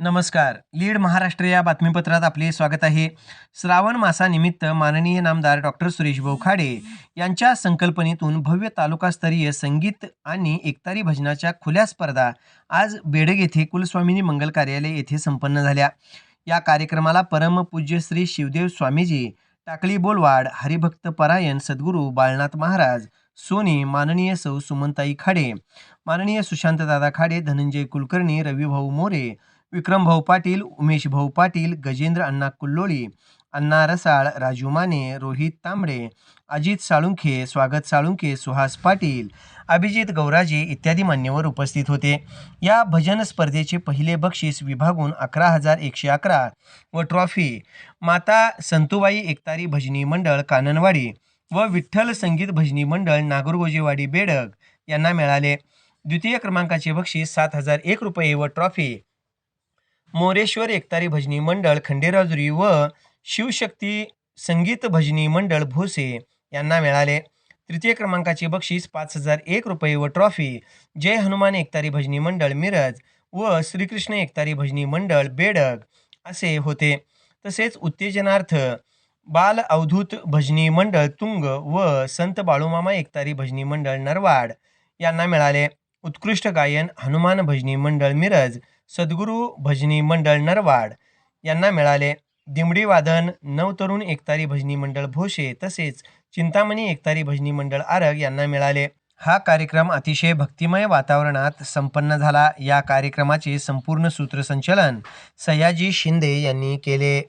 नमस्कार. लीड महाराष्ट्र या बातमीपत्रात आपले स्वागत आहे. श्रावण मासानिमित्त माननीय नामदार डॉक्टर सुरेश भाऊ खाडे यांच्या संकल्पनेतून भव्य तालुकास्तरीय संगीत आणि एकतारी भजनाच्या खुल्या स्पर्धा आज बेडग येथे कुलस्वामिनी मंगल कार्यालय येथे संपन्न झाल्या. या कार्यक्रमाला परमपूज्य श्री शिवदेव स्वामीजी टाकळी बोलवाड हरिभक्त परायण सद्गुरू बाळनाथ महाराज सोनी माननीय सौ सुमनताई खाडे माननीय सुशांतदादा खाडे धनंजय कुलकर्णी रविभाऊ मोरे विक्रमभाऊ पाटील उमेश भाऊ पाटील गजेंद्र अण्णा कुल्लोळी अण्णा रसाळ राजू माने रोहित तांबडे अजित साळुंखे स्वागत साळुंखे सुहास पाटील अभिजित गौराजे इत्यादी मान्यवर उपस्थित होते. या भजन स्पर्धेचे पहिले बक्षीस विभागून अकरा हजार एकशे अकरा व ट्रॉफी माता संतुबाई एकतारी भजनी मंडळ काननवाडी व विठ्ठल संगीत भजनी मंडळ नागरगोजेवाडी बेडग यांना मिळाले. द्वितीय क्रमांकाचे बक्षीस सात हजार एक रुपये व ट्रॉफी मोरेश्वर एकतारी भजनी मंडळ खंडेराजुरी व शिवशक्ती संगीत भजनी मंडळ भोसे यांना मिळाले. तृतीय क्रमांकाचे बक्षीस पाच हजार एक रुपये व ट्रॉफी जय हनुमान एकतारी भजनी मंडळ मिरज व श्रीकृष्ण एकतारी भजनी मंडळ बेडग असे होते. तसेच उत्तेजनार्थ बाल अवधूत भजनी मंडळ तुंग व संत बाळूमामा एकतारी भजनी मंडळ नरवाड यांना मिळाले. उत्कृष्ट गायन हनुमान भजनी मंडळ मिरज सद्गुरू भजनी मंडळ नरवाड. यांना मिळाले दिमडी वादन नवतरुण एकतारी भजनी मंडळ भोसे तसेच चिंतामणी एकतारी भजनी मंडळ आरग यांना मिळाले. हा कार्यक्रम अतिशय भक्तिमय वातावरणात संपन्न झाला. या कार्यक्रमाचे संपूर्ण सूत्रसंचलन सयाजी शिंदे यांनी केले.